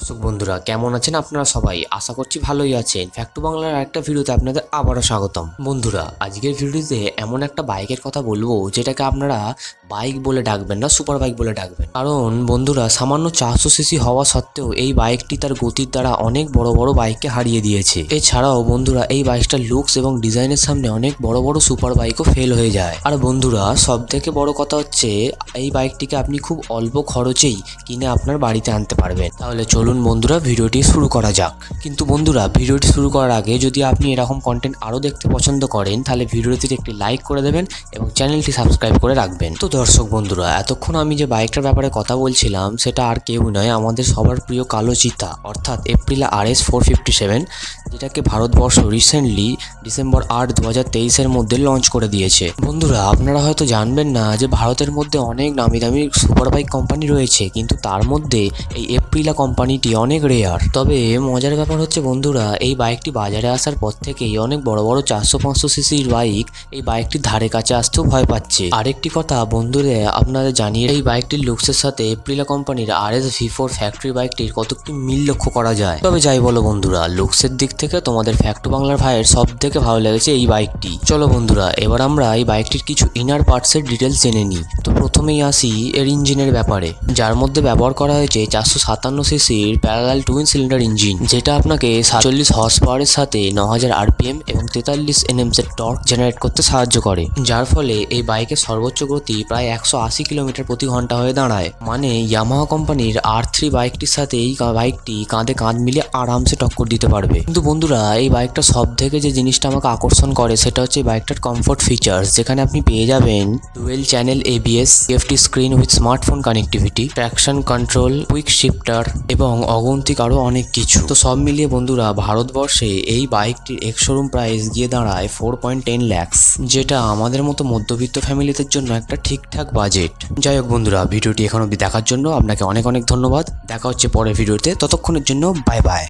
দর্শক বন্ধুরা, কেমন আছেন আপনারা সবাই? আশা করছি ভালোই আছেন। ফ্যাক্টু বাংলার একটা ভিডিওতে আপনাদের আবারও স্বাগতম। বন্ধুরা, আজকের ভিডিওতে এমন একটা বাইকের কথা বলব, যেটাকে আপনারা বাইক বলে ডাকবেন না, সুপার বাইক বলে ডাকবেন। কারণ বন্ধুরা, সামান্য চারশো সিসি হওয়া সত্ত্বেও এই বাইকটি তার গতির দ্বারা অনেক বড় বড় বাইককে হারিয়ে দিয়েছে। এছাড়াও বন্ধুরা, এই বাইকটার লুকস এবং ডিজাইনের সামনে অনেক বড় বড় সুপার বাইকও ফেল হয়ে যায়। আর বন্ধুরা সব থেকে বড় কথা হচ্ছে, এই বাইকটিকে আপনি খুব অল্প খরচেই কিনে আপনার বাড়িতে আনতে পারবেন। তাহলে চলুন বন্ধুরা, ভিডিওটি শুরু করা যাক। কিন্তু বন্ধুরা, ভিডিওটি শুরু করার আগে যদি আপনি এরকম কন্টেন্ট আরও দেখতে পছন্দ করেন, তাহলে ভিডিওটিতে একটি লাইক করে দেবেন এবং চ্যানেলটি সাবস্ক্রাইব করে রাখবেন। তো দর্শক বন্ধুরা, এতক্ষণ আমি যে বাইকটার ব্যাপারে কথা বলছিলাম, সেটা আর কেউ নয়, আমাদের সবার প্রিয় কালো চিতা, অর্থাৎ এপ্রিলা আর এস ফোর ফিফটি সেভেন যেটাকে ভারতবর্ষ রিসেন্টলি ডিসেম্বর আট দু হাজার তেইশের মধ্যে লঞ্চ করে দিয়েছে। বন্ধুরা, আপনারা হয়তো জানবেন না যে ভারতের মধ্যে অনেক নামি দামি সুপার বাইক কোম্পানি রয়েছে, কিন্তু তার মধ্যে এই এপ্রিলা কোম্পানিটি অনেক রেয়ার তবে মজার ব্যাপার হচ্ছে বন্ধুরা, এই বাইকটি বাজারে আসার পর থেকেই অনেক বড় বড় চারশো পাঁচশো সিসির বাইক এই বাইকটির ধারে কাছে আসতেও ভয় পাচ্ছে। আরেকটি কথা, বন্ধুরা, আপনাদের জানিয়ে এই বাইকটির লুকসের সাথে এপ্রিলা কোম্পানির R S V four factory বাইকটির কতটি মিল লক্ষ্য করা যায়? তবে যাই বলো বন্ধুরা লুকসের দিক থেকে তোমাদের ফ্যাক্টু বাংলার ভাইয়ের সব থেকে ভালো লেগেছে এই বাইকটি চলো বন্ধুরা, এবার আমরা এই বাইকটির কিছু ইনার পার্টসের ডিটেলস জেনে নিই। তো প্রথমেই আসি এর ইঞ্জিনের ব্যাপারে। যার মধ্যে ব্যবহার করা হয়েছে চারশো সাতান্ন সিসির প্যারালাল টুইন সিলিন্ডার ইঞ্জিন যেটা আপনাকে সাতচল্লিশ হর্স পাওয়ারের সাথে ন হাজার আরপিএম এবং তেতাল্লিশ এনএমস এর টর্ক জেনারেট করতে সাহায্য করে, যার ফলে এই বাইকের সর্বোচ্চ গতি প্রায় একশো আশি কিলোমিটার প্রতি ঘণ্টা হয়ে দাঁড়ায়। মানে ইয়ামাহা কোম্পানির আর থ্রি বাইকটির সাথে এই বাইকটি কাঁধে কাঁধ মিলিয়ে আরামসে টক্কর দিতে পারবে। কিন্তু বন্ধুরা, এই বাইকটা সব থেকে যে জিনিসটা আমাকে আকর্ষণ করে, সেটা হচ্ছে বাইকটার কমফোর্ট ফিচার্স যেখানে আপনি পেয়ে যাবেন dual channel ABS FT screen with smartphone connectivity traction control quick shifter এবং অগন্তিক আরও অনেক কিছু। তো সব মিলিয়ে বন্ধুরা, ভারতবর্ষে এই বাইকটির এক শোরুম প্রাইস গিয়ে দাঁড়ায় ফোর পয়েন্ট টেন ল্যাক্স যেটা আমাদের মতো মধ্যবিত্ত ফ্যামিলিদের জন্য একটা ঠিকঠাক বাজেট যাই হোক বন্ধুরা, ভিডিওটি এখন অব্দি দেখার জন্য আপনাকে অনেক অনেক ধন্যবাদ। দেখা হচ্ছে পরের ভিডিওতে, ততক্ষণের জন্য বাই বাই